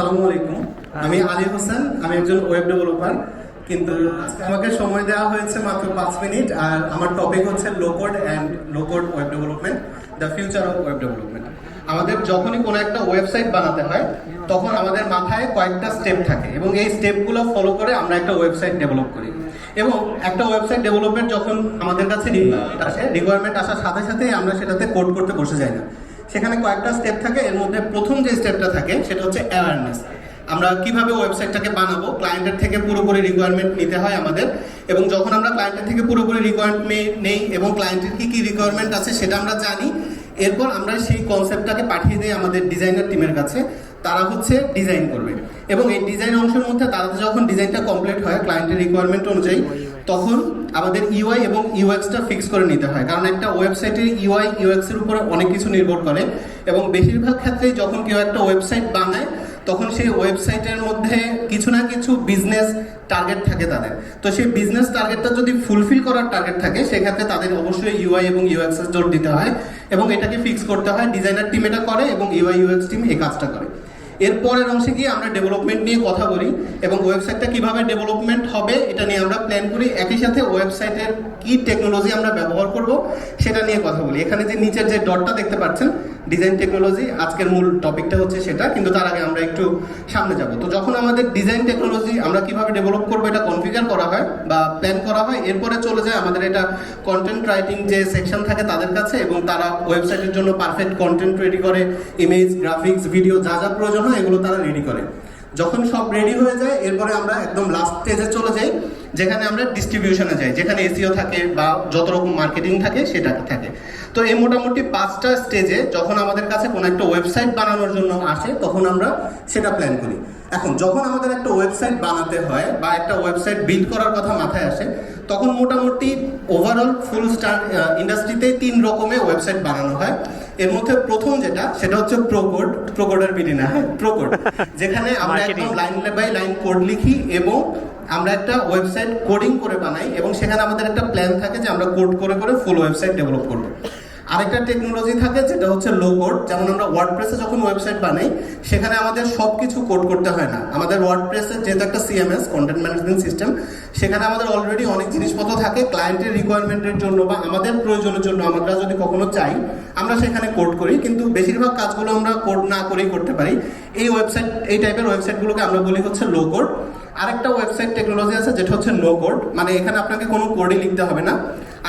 আসসালামু আলাইকুম। আমি আলী হোসেন আমি একজন ওয়েব ডেভেলপার কিন্তু আমাকে সময় দেওয়া হয়েছে মাত্র পাঁচ মিনিট আর আমার টপিক হচ্ছে low code and low code web development the future of web development আমাদের যখনই কোনো একটা ওয়েবসাইট বানাতে হয় তখন আমাদের মাথায় কয়েকটা স্টেপ থাকে এবং এই স্টেপগুলো ফলো করে আমরা একটা ওয়েবসাইট ডেভেলপ করি। এবং একটা ওয়েবসাইট ডেভেলপমেন্ট যখন আমাদের কাছে আসে রিকোয়ারমেন্ট আসার সাথে সাথে আমরা সেটাতে কোড করতে বসে যাই না। সেখানে কয়েকটা স্টেপ থাকে, এর মধ্যে প্রথম যে স্টেপটা থাকে, সেটা হচ্ছে অ্যাওয়ারনেস আমরা কীভাবে ওয়েবসাইটটাকে বানাবো ক্লায়েন্টের থেকে পুরোপুরি রিকোয়ারমেন্ট নিতে হয় আমাদের, এবং যখন আমরা ক্লায়েন্টের থেকে পুরোপুরি রিকোয়ারমেন্ট নেই এবং ক্লায়েন্টের কী কী রিকোয়ারমেন্ট আছে সেটা আমরা জানি, এরপর আমরা সেই কনসেপ্টটাকে পাঠিয়ে দিই আমাদের ডিজাইনার টিমের কাছে, তারা হচ্ছে ডিজাইন করবে। এবং এই ডিজাইন অংশের মধ্যে তারা যখন ডিজাইনটা কমপ্লিট হয় ক্লায়েন্টের রিকোয়ারমেন্ট অনুযায়ী তখন আমাদের ইউআই এবং ইউএক্সটা ফিক্স করে নিতে হয়। কারণ একটা ওয়েবসাইটের ইউআই ইউএক্স এর উপরে অনেক কিছু নির্ভর করে এবং বেশিরভাগ ক্ষেত্রে যখন কেউ একটা ওয়েবসাইট বানায়, তখন সেই ওয়েবসাইটের মধ্যে কিছু না কিছু বিজনেস টার্গেট থাকে তাদের। তো সেই বিজনেস টার্গেটটা যদি ফুলফিল করার টার্গেট থাকে, সেক্ষেত্রে তাদের অবশ্যই ইউআই এবং ইউএক্স এর জোর দিতে হয় এবং এটাকে ফিক্স করতে হয়। ডিজাইনার টিম এটা করে এবং ইউআই ইউএক্স টিম এই কাজটা করে। এরপরের অংশে গিয়ে আমরা ডেভেলপমেন্ট নিয়ে কথা বলি এবং ওয়েবসাইটটা কীভাবে ডেভেলপমেন্ট হবে এটা নিয়ে আমরা প্ল্যান করি। একই সাথে ওয়েবসাইটের কি টেকনোলজি আমরা ব্যবহার করব সেটা নিয়ে কথা বলি। এখানে যে নিচের যে ডটটা দেখতে পাচ্ছেন ডিজাইন টেকনোলজি আজকের মূল টপিকটা হচ্ছে সেটা, কিন্তু তার আগে আমরা একটু সামনে যাব। তো যখন আমাদের ডিজাইন টেকনোলজি আমরা কীভাবে ডেভেলপ করব এটা কনফিগার করা হয় বা প্ল্যান করা হয়, এরপরে চলে যায় আমাদের এটা কন্টেন্ট রাইটিং যে সেকশন থাকে তাদের কাছে এবং তারা ওয়েবসাইটের জন্য পারফেক্ট কন্টেন্ট রেডি করে ইমেজ গ্রাফিক্স ভিডিও যা যা প্রয়োজন হয় এগুলো তারা রেডি করে। যখন সব রেডি হয়ে যায়, এরপরে আমরা একদম লাস্ট স্টেজে চলে যাই। যেখানে আমরা ডিস্ট্রিবিউশনে যাই, যেখানে এসিও থাকে বা যত রকম মার্কেটিং থাকে, সেটা থাকে। তো এই মোটামুটি পাঁচটা স্টেজে যখন আমাদের কাছে কোনো একটা ওয়েবসাইট বানানোর জন্য আসে, তখন আমরা সেটা প্ল্যান করি। এখন যখন আমাদের একটা ওয়েবসাইট বানাতে হয় বা একটা ওয়েবসাইট বিল্ড করার কথা মাথায় আসে তখন মোটামুটি ওভারঅল ফুল স্টার ইন্ডাস্ট্রিতে তিন রকমের ওয়েবসাইট বানানো হয়। এর মধ্যে প্রথম যেটা সেটা হচ্ছে প্রোকোড প্রোকোডের বিডি না হ্যাঁ? প্রোকোড যেখানে আমরা একদম লাইন বাই লাইন কোড লিখি এবং আমরা একটা ওয়েবসাইট কোডিং করে বানাই এবং সেখানে আমাদের একটা প্ল্যান থাকে যে আমরা কোড করে করে ফুল ওয়েবসাইট ডেভেলপ করব। আরেকটা টেকনোলজি থাকে যেটা হচ্ছে লো কোড যেমন আমরা ওয়ার্ডপ্রেসে যখন ওয়েবসাইট বানাই, সেখানে আমাদের সব কিছু কোড করতে হয় না। আমাদের ওয়ার্ডপ্রেসের যেহেতু একটা সিএমএস কন্টেন্ট ম্যানেজমেন্ট সিস্টেম সেখানে আমাদের অলরেডি অনেক জিনিসপত্র থাকে ক্লায়েন্টের রিকোয়ারমেন্টের জন্য বা আমাদের প্রয়োজনের জন্য, আমরা যদি কখনো চাই, আমরা সেখানে কোড করি। কিন্তু বেশিরভাগ কাজগুলো আমরা কোড না করেই করতে পারি। এই ওয়েবসাইট এই টাইপের ওয়েবসাইটগুলোকে আমরা বলি হচ্ছে লো কোড আরেকটা ওয়েবসাইট টেকনোলজি আছে যেটা হচ্ছে নো কোড মানে এখানে আপনাকে কোনো কোডই লিখতে হবে না।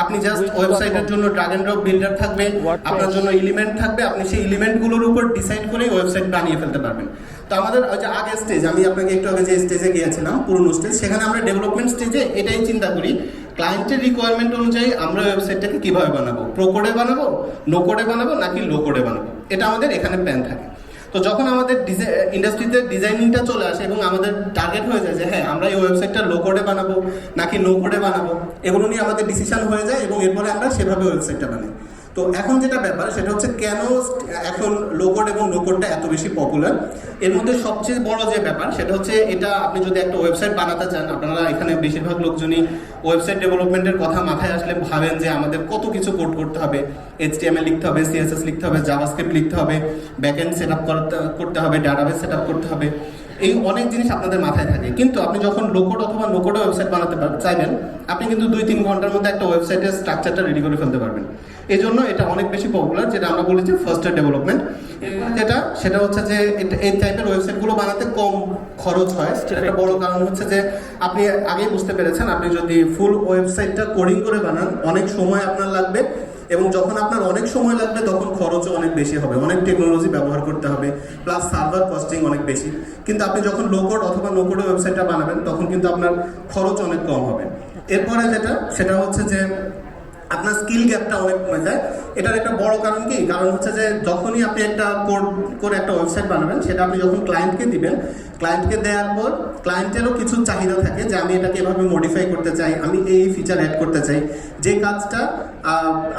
আপনি জাস্ট ওয়েবসাইটের জন্য ড্রাগ এন্ড ড্রপ বিল্ডার থাকবে আপনার জন্য এলিমেন্ট থাকবে আপনি সেই এলিমেন্টগুলোর উপর ডিসাইড করে ওয়েবসাইট বানিয়ে ফেলতে পারবেন। তো আমাদের ওই যে আগের স্টেজ আমি আপনাকে একটু আগে যে স্টেজে গিয়েছিলাম পুরনো স্টেজ সেখানে আমরা ডেভেলপমেন্ট স্টেজে এটাই চিন্তা করি। ক্লায়েন্টের রিকোয়ারমেন্ট অনুযায়ী আমরা ওয়েবসাইটটাকে কীভাবে বানাবো? প্রো কোডে বানাবো? নো কোডে বানাবো? নাকি লো কোডে বানাবো? এটা আমাদের এখানে প্ল্যান থাকে। তো যখন আমাদের ইন্ডাস্ট্রিতে ডিজাইনিংটা চলে আসে এবং আমাদের টার্গেট হয়ে যায় যে হ্যাঁ আমরা এই ওয়েবসাইটটা লো কোডে বানাবো নাকি নো কোডে বানাবো, এগুলো নিয়ে আমাদের ডিসিশন হয়ে যায় এবং এরপরে আমরা সেভাবে ওয়েবসাইটটা বানাই। তো এখন যেটা ব্যাপার, সেটা হচ্ছে কেন এখন লো কোড এবং নোকোডটা এত বেশি পপুলার এর মধ্যে সবচেয়ে বড় যে ব্যাপার, সেটা হচ্ছে এটা আপনি যদি একটা ওয়েবসাইট বানাতে চান, আপনারা এখানে বেশিরভাগ লোকজনই ওয়েবসাইট ডেভেলপমেন্টের কথা মাথায় আসলে ভাবেন যে আমাদের কত কিছু কোড করতে হবে। এইচটিএমএল লিখতে হবে সিএসএস লিখতে হবে জাভাস্ক্রিপ্ট লিখতে হবে ব্যাকএন্ড সেট আপ করতে হবে ডাটাবেস সেট আপ করতে হবে। এই অনেক জিনিস আপনাদের মাথায় থাকে। কিন্তু আপনি যখন লোকোড অথবা নোকোডে ওয়েবসাইট বানাতে চাইবেন, আপনি কিন্তু দুই তিন ঘণ্টার মধ্যে একটা ওয়েবসাইটের স্ট্রাকচারটা রেডি করে ফেলতে পারবেন। এই জন্য এটা অনেক বেশি পপুলার যেটা আমরা বলি যে ফার্স্ট ডেভেলপমেন্ট যেটা সেটা হচ্ছে যে এই টাইপের ওয়েবসাইটগুলো বানাতে কম খরচ হয়। একটা বড় কারণ হচ্ছে যে আপনি আগেই বুঝতে পেরেছেন আপনি যদি ফুল ওয়েবসাইটটা কোডিং করে বানান অনেক সময় আপনার লাগবে এবং যখন আপনার অনেক সময় লাগবে তখন খরচও অনেক বেশি হবে। অনেক টেকনোলজি ব্যবহার করতে হবে প্লাস সার্ভার কস্টিং অনেক বেশি। কিন্তু আপনি যখন লো কোড অথবা নো কোডে ওয়েবসাইটটা বানাবেন তখন কিন্তু আপনার খরচ অনেক কম হবে। এরপরে যেটা সেটা হচ্ছে যে আপনার স্কিল গ্যাপটা অনেক কমে যায়। এটার একটা বড় কারণ কি? কারণ হচ্ছে যে যখনই আপনি একটা কোড করে একটা ওয়েবসাইট বানাবেন, সেটা আপনি যখন ক্লায়েন্টকে দিবেন ক্লায়েন্টকে দেওয়ার পর ক্লায়েন্টেরও কিছু চাহিদা থাকে যে আমি এটাকে এভাবে মডিফাই করতে চাই, আমি এই ফিচার অ্যাড করতে চাই। যে কাজটা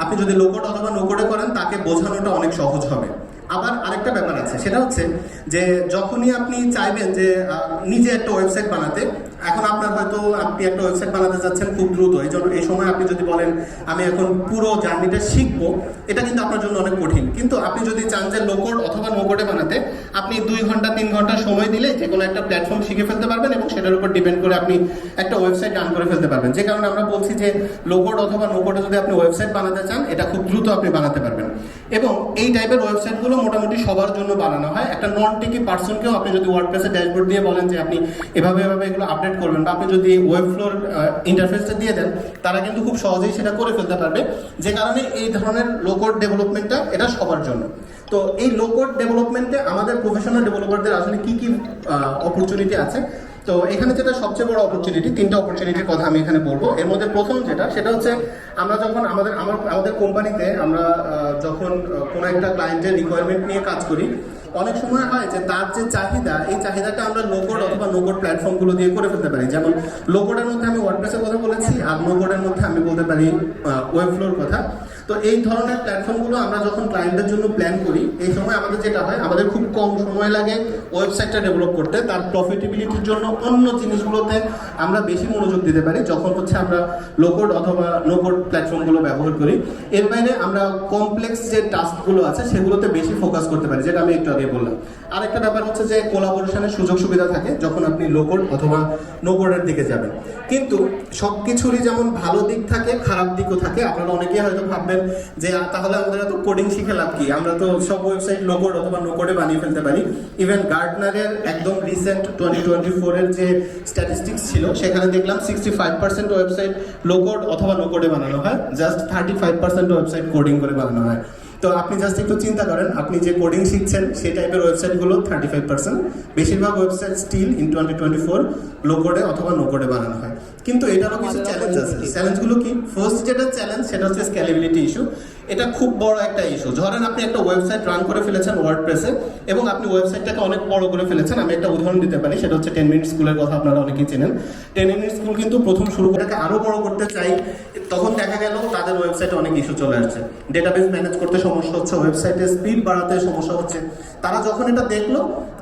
আপনি যদি লোকোড অথবা নোকোডে করেন, তাকে বোঝানোটা অনেক সহজ হবে। আবার আরেকটা ব্যাপার আছে, সেটা হচ্ছে যে যখনই আপনি চাইবেন যে নিজে একটা ওয়েবসাইট বানাতে, এখন আপনার হয়তো আপনি একটা ওয়েবসাইট বানাতে যাচ্ছেন খুব দ্রুত। এই জন্য, এই সময় আপনি যদি বলেন, আমি এখন পুরো জার্নিটা শিখব, এটা কিন্তু আপনার জন্য অনেক কঠিন। কিন্তু আপনি যদি চান যে লোকোড অথবা নোকোডে বানাতে, আপনি দুই ঘণ্টা, তিন ঘণ্টা সময় দিলে যে কোনো একটা প্ল্যাটফর্ম শিখে ফেলতে পারবেন এবং সেটার উপর ডিপেন্ড করে আপনি একটা ওয়েবসাইট রান করে ফেলতে পারবেন। যে কারণে আমরা বলছি যে লোকোড অথবা নোকোডে যদি আপনি ওয়েবসাইট বানাতে চান, এটা খুব দ্রুত আপনি বানাতে পারবেন। এবং এই টাইপের ওয়েবসাইটগুলো মোটামুটি সবার জন্য বানানো হয়। একটা নন টেকি পার্সনকেও আপনি যদি ওয়ার্ড ওয়ার্ডপ্রেসের ড্যাশবোর্ড দিয়ে বলেন যে আপনি এভাবে এভাবে এগুলো আপডেট করবেন বা আপনি যদি ওয়েব ফ্লোর ইন্টারফেসটা দিয়ে দেন, তারা কিন্তু খুব সহজেই সেটা করে ফেলতে পারবে। যে কারণে এই ধরনের লোকোড ডেভেলপমেন্টটা এটা সবার জন্য। তো এই লোকোড ডেভেলপমেন্টে আমাদের প্রফেশনাল ডেভেলপারদের আসলে কি কি অপরচুনিটি আছে? তো এখানে যেটা সবচেয়ে বড় অপরচুনিটি তিনটা অপরচুনিটির কথা আমি এখানে বলব। এর মধ্যে প্রথম যেটা, সেটা হচ্ছে আমরা যখন আমাদের, আমার, আমাদের কোম্পানিতে আমরা যখন কোনো একটা ক্লায়েন্টের রিকোয়ারমেন্ট নিয়ে কাজ করি, অনেক সময় হয় যে তার যে চাহিদা, এই চাহিদাটা আমরা লোকোড অথবা নোকোড প্ল্যাটফর্মগুলো দিয়ে করে ফেলতে পারি। যেমন লোকোডের মধ্যে আমি ওয়ার্ডপ্রেসের কথা বলেছি, আর নোকোডের মধ্যে আমি বলতে পারি ওয়েব ফ্লোর কথা। তো এই ধরনের প্ল্যাটফর্মগুলো আমরা যখন ক্লায়েন্টের জন্য প্ল্যান করি, এই সময় আমাদের যেটা হয়, আমাদের খুব কম সময় লাগে ওয়েবসাইটটা ডেভেলপ করতে। তার প্রফিটেবিলিটির জন্য অন্য জিনিসগুলোতে আমরা বেশি মনোযোগ দিতে পারি, যখন হচ্ছে আমরা লোকোড অথবা নোকোড প্ল্যাটফর্মগুলো ব্যবহার করি। এর বাইরে আমরা কমপ্লেক্স যে টাস্কগুলো আছে, সেগুলোতে বেশি ফোকাস করতে পারি, যেটা আমি একটু আগে বললাম। আরেকটা ব্যাপার হচ্ছে যে কোলাবোরেশনের সুযোগ সুবিধা থাকে যখন আপনি লোকোড অথবা নোকোডের দিকে যাবেন। কিন্তু সব কিছুরই যেমন ভালো দিক থাকে, খারাপ দিকও থাকে, আপনারা অনেকেই হয়তো ভাববেন যে তাহলে আমাদের এত কোডিং শিখে লাভ কি? আমরা তো সব ওয়েবসাইট লোকোড অথবা নোকোডে বানিয়ে ফেলতে পারি। ইভেন গার্ডনারের একদম রিসেন্ট টোয়েন্টি টোয়েন্টি ফোরের যে স্ট্যাটিস্টিক্স ছিল, সেখানে দেখলাম sixty five percent website low code অথবা নোকোডে বানানো হয়। Just thirty five percent website coding করে বানানো হয়। তো আপনি জাস্ট একটু চিন্তা করেন আপনি যে কোডিং শিখছেন সেই টাইপের ওয়েবসাইটগুলো থার্টি ফাইভ পার্সেন্ট বেশিরভাগ website still in twenty twenty four low কোডে অথবা নো কোডে বানানো হয়। কিন্তু এটারও কিছু চ্যালেঞ্জ আছে। চ্যালেঞ্জগুলো কি? ফার্স্ট যেটা চ্যালেঞ্জ সেটা হচ্ছে স্ক্যালেবিলিটি ইস্যু এটা খুব বড় একটা ইস্যু ধরেন আপনি একটা ওয়েবসাইট রান করে ফেলেছেন ওয়ার্ডপ্রেসে এবং আপনি ওয়েবসাইটটাকে অনেক বড় করে ফেলেছেন। আমি একটা উদাহরণ দিতে পারি সেটা হচ্ছে টেন মিনিট স্কুলের কথা আপনারা অনেকেই চেনেন। টেন মিনিট স্কুল কিন্তু প্রথম শুরু করে আরও বড় করতে চাই। তখন দেখা গেল তাদের ওয়েবসাইটে অনেক ইস্যু চলে আসছে। ডেটাবেস ম্যানেজ করতে সমস্যা হচ্ছে ওয়েবসাইটে স্পিড বাড়াতে সমস্যা হচ্ছে। তারা যখন এটা দেখল,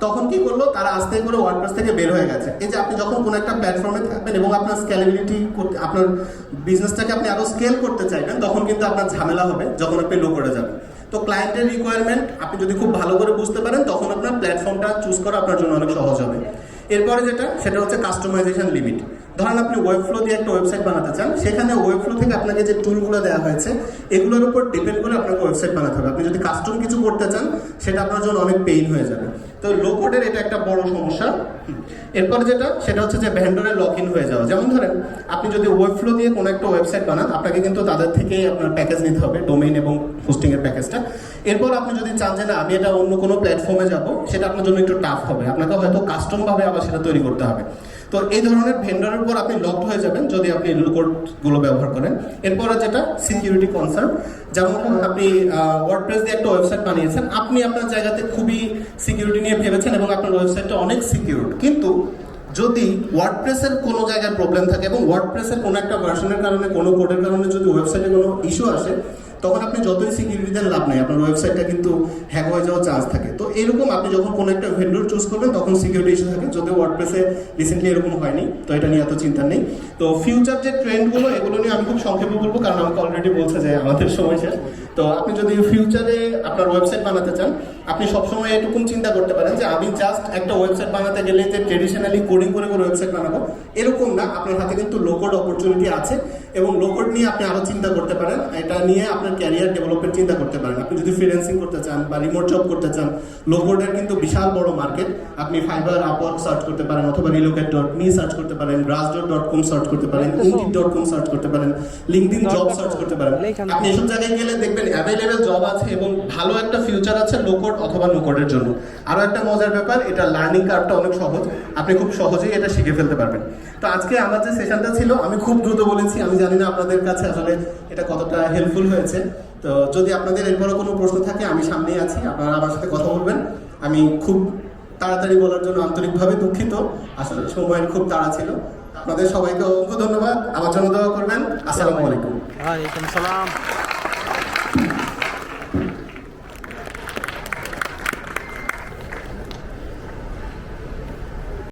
তখন কি করল, তারা আস্তে করে ওয়ার্ডপ্রেস থেকে বের হয়ে গেছে। এই যে আপনি যখন কোনো একটা প্ল্যাটফর্মে থাকবেন এবং আপনার স্কেলেবিলিটি আপনার বিজনেসটাকে আপনি আরও স্কেল করতে চাইবেন, তখন কিন্তু আপনার ঝামেলা হবে যখন আপনি লো করে যাবেন। তো ক্লায়েন্টের রিকোয়ারমেন্ট আপনি যদি খুব ভালো করে বুঝতে পারেন, তখন আপনার প্ল্যাটফর্মটা চুজ করা আপনার জন্য অনেক সহজ হবে। এরপরে যেটা, সেটা হচ্ছে কাস্টমাইজেশন লিমিট ধরেন আপনি ওয়েব ফ্লো দিয়ে একটা ওয়েবসাইট বানাতে চান, সেখানে ওয়েব ফ্লো থেকে আপনাকে যে টুলগুলো দেওয়া হয়েছে, এগুলোর উপর ডিপেন্ড করে আপনাকে ওয়েবসাইট বানাতে হবে। আপনি যদি কাস্টম কিছু করতে চান, সেটা আপনার জন্য অনেক পেইন হয়ে যাবে। তো লো কোডের এটা একটা বড় সমস্যা। এরপর যেটা, সেটা হচ্ছে যে ভ্যান্ডরের লক ইন হয়ে যাওয়া। যেমন ধরেন, আপনি যদি ওয়েব ফ্লো দিয়ে কোনো একটা ওয়েবসাইট বানান, আপনাকে কিন্তু তাদের থেকেই আপনার প্যাকেজ নিতে হবে ডোমেইন এবং হোস্টিং এর প্যাকেজটা এরপর আপনি যদি চান যে না, আমি এটা অন্য কোনো প্ল্যাটফর্মে যাব, সেটা আপনার জন্য একটু টাফ হবে। আপনাকে হয়তো কাস্টম ভাবে আবার সেটা তৈরি করতে হবে। তো এই ধরনের ভেন্ডরের উপর আপনি লকড হয়ে যাবেন যদি আপনি গুলো ব্যবহার করেন। এরপরে যেটা সিকিউরিটি কনসার্ন যেমন আপনি ওয়ার্ডপ্রেস দিয়ে একটা ওয়েবসাইট বানিয়েছেন, আপনি আপনার জায়গাতে খুবই সিকিউরিটি ভেবেছেন এবং আপনার ওয়েবসাইটটা অনেক সিকিউর কিন্তু যদি ওয়ার্ডপ্রেসের কোনো জায়গায় প্রবলেম থাকে এবং ওয়ার্ডপ্রেসের কোনো একটা ভার্সনের কারণে, কোনো কোডের কারণে যদি ওয়েবসাইটে কোনো ইস্যু আসে, তখন আপনি যতই সিকিউরিটি দেন লাভ নেই। আপনার ওয়েবসাইটটা কিন্তু হ্যাক হয়ে যাওয়ার চান্স থাকে। তো এরকম আপনি যখন কোনো একটা ভেন্ডর চুজ করবেন, তখন সিকিউরিটি ইস্যু থাকে। যদিও ওয়ার্ডপ্রেসে রিসেন্টলি এরকম হয়নি, তো এটা নিয়ে এত চিন্তা নেই। তো ফিউচার যে ট্রেন্ডগুলো এগুলো নিয়ে আমি খুব সংক্ষেপে বলব, কারণ আমাকে অলরেডি বলছে যে আমাদের সময় শেষ। তো আপনি যদি ফিউচারে আপনার ওয়েবসাইট বানাতে চান, আপনি সবসময় এটুকুন চিন্তা করতে পারেন যে আমি জাস্ট একটা ওয়েবসাইট বানাতে গেলে যে ট্রেডিশনালি কোডিং করে করে ওয়েবসাইট বানাবো, এরকম না, আপনার হাতে কিন্তু লোকোড অপরচুনিটি আছে। এবং লোকোড নিয়ে আপনি আরও চিন্তা করতে পারেন। এটা নিয়ে আপনার ক্যারিয়ার ডেভেলপের চিন্তা করতে পারেন। আপনি যদি ফ্রিল্যান্সিং করতে চান বা রিমোট জব করতে চান লোকোডের কিন্তু বিশাল বড় মার্কেট আপনি ফাইবার আপওয়ার্ক সার্চ করতে পারেন অথবা রিলোকেট ডট মি সার্চ করতে পারেন glassdoor dot dot com search করতে পারেন ইন্ডিড ডট কম সার্চ করতে পারেন লিঙ্কডিন জব সার্চ করতে পারেন। আপনি এসব জায়গায় গেলে দেখবেন অ্যাভেলেবেল জব আছে এবং ভালো একটা ফিউচার আছে লোকোড অথবা নোকোডের জন্য। আরও একটা মজার ব্যাপার এটা লার্নিং কার্ভটা অনেক সহজ। আপনি খুব সহজেই এটা শিখে ফেলতে পারবেন। তো আজকে আমার যে সেশনটা ছিল আমি খুব দ্রুত বলেছি আমি জানি না আপনাদের কাছে আসলে এটা কতটা হেল্পফুল হয়েছে। তো যদি আপনাদের এরপরও কোনো প্রশ্ন থাকে, আমি সামনেই আছি, আপনারা আমার সাথে কথা বলবেন। আমি খুব তাড়াতাড়ি বলার জন্য আন্তরিকভাবে দুঃখিত। আসলে সময়ের খুব তাড়া ছিল। আপনাদের সবাইকে অসংখ্য ধন্যবাদ। আমার জন্য দোয়া করবেন। আসসালামু আলাইকুম। ওয়ালাইকুম সালাম